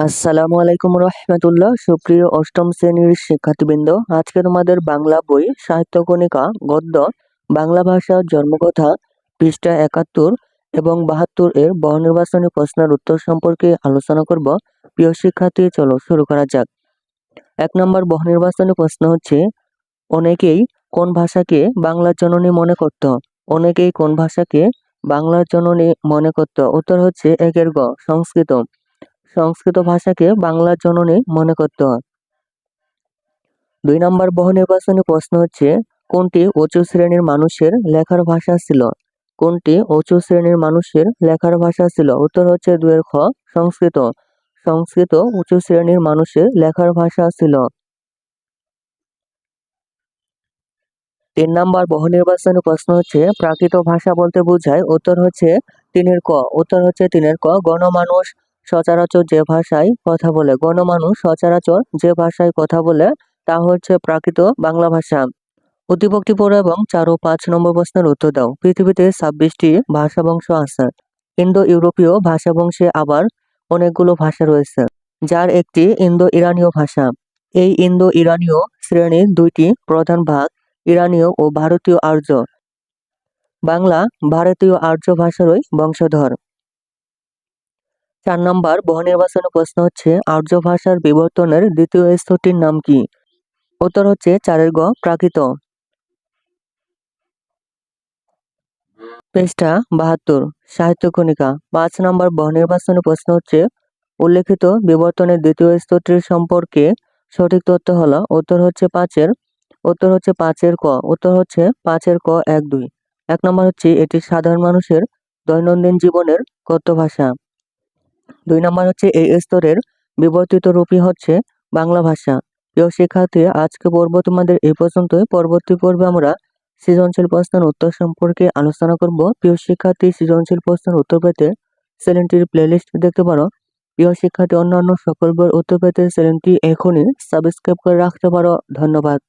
আসসালামু আলাইকুম রহমতুল্লাহ, সুপ্রিয় অষ্টম শ্রেণির শিক্ষার্থীবৃন্দ। আজকে তোমাদের বাংলা বই সাহিত্য কণিকা গদ্য, বাংলা ভাষা, জন্মকথা, পৃষ্ঠা একাত্তর এবং বাহাত্তর এর বহু নির্বাচনী প্রশ্নের উত্তর সম্পর্কে আলোচনা করব। প্রিয় শিক্ষার্থী, চলো শুরু করা যাক। এক নম্বর বহু নির্বাচনী প্রশ্ন হচ্ছে, অনেকেই কোন ভাষাকে বাংলার জননী মনে করত? অনেকেই কোন ভাষাকে বাংলার জননী মনে করত? উত্তর হচ্ছে একের গ, সংস্কৃত। সংস্কৃত ভাষাকে বাংলার জননী মনে করতে দুই নম্বর বহু নির্বাচনী প্রশ্ন হচ্ছে, কোনটি উঁচু শ্রেণির মানুষের লেখার ভাষা ছিল? কোনটি উঁচু শ্রেণির মানুষের লেখার ভাষা ছিল? উত্তর হচ্ছে দুয়ের খ, সংস্কৃত। সংস্কৃত উঁচু শ্রেণির মানুষের লেখার ভাষা ছিল। তিন নম্বর বহু নির্বাচনী প্রশ্ন হচ্ছে, প্রাকৃত ভাষা বলতে বোঝায় উত্তর হচ্ছে তিনের ক। উত্তর হচ্ছে তিনের ক, গণমানুষ সচরাচর যে ভাষায় কথা বলে, গণমানুষ সচরাচর যে ভাষায় কথা বলে, তা হচ্ছে প্রাকৃত বাংলা ভাষা। অতিভক্তি পড়ো এবং চার ও পাঁচ নম্বর প্রশ্নের উত্তর দাও। পৃথিবীতে ছাব্বিশটি ভাষা বংশ আছে। ইন্দো ইউরোপীয় ভাষা বংশে আবার অনেকগুলো ভাষা রয়েছে, যার একটি ইন্দো ইরানীয় ভাষা। এই ইন্দো ইরানীয় শ্রেণির দুইটি প্রধান ভাগ ইরানীয় ও ভারতীয় আর্য। বাংলা, ভারতীয় আর্য ভাষারই বংশধর। চার নম্বর বহু নির্বাচনী প্রশ্ন হচ্ছে, আর্য ভাষার বিবর্তনের দ্বিতীয় স্তরটির নাম কি? উত্তর হচ্ছে চারের গ, প্রাকৃত। পৃষ্ঠা বাহাত্তর, সাহিত্য কণিকা। পাঁচ নম্বর বহু নির্বাচনী প্রশ্ন হচ্ছে, উল্লেখিত বিবর্তনের দ্বিতীয় স্তরটির সম্পর্কে সঠিক তথ্য হলো, উত্তর হচ্ছে পাঁচের, উত্তর হচ্ছে পাঁচের ক, উত্তর হচ্ছে পাঁচের ক, এক দুই। এক নম্বর হচ্ছে, এটি সাধারণ মানুষের দৈনন্দিন জীবনের কথ্য ভাষা। দুই নম্বর হচ্ছে এই স্তরের বিবর্তিত রূপই হচ্ছে বাংলা ভাষা। প্রিয় শিক্ষার্থী, আজকে পর্ব তোমাদের এই পর্যন্তই। পরবর্তী পর্বে আমরা সৃজনশীল প্রশ্নের উত্তর সম্পর্কে আলোচনা করব। প্রিয় শিক্ষার্থী, সৃজনশীল প্রশ্নের উত্তর পেতে চ্যানেলটির প্লেলিস্ট দেখতে পারো। প্রিয় শিক্ষার্থী, অন্যান্য সকল বইয়ের উত্তর পেতে চ্যানেলটি এখনই সাবস্ক্রাইব করে রাখতে পারো। ধন্যবাদ।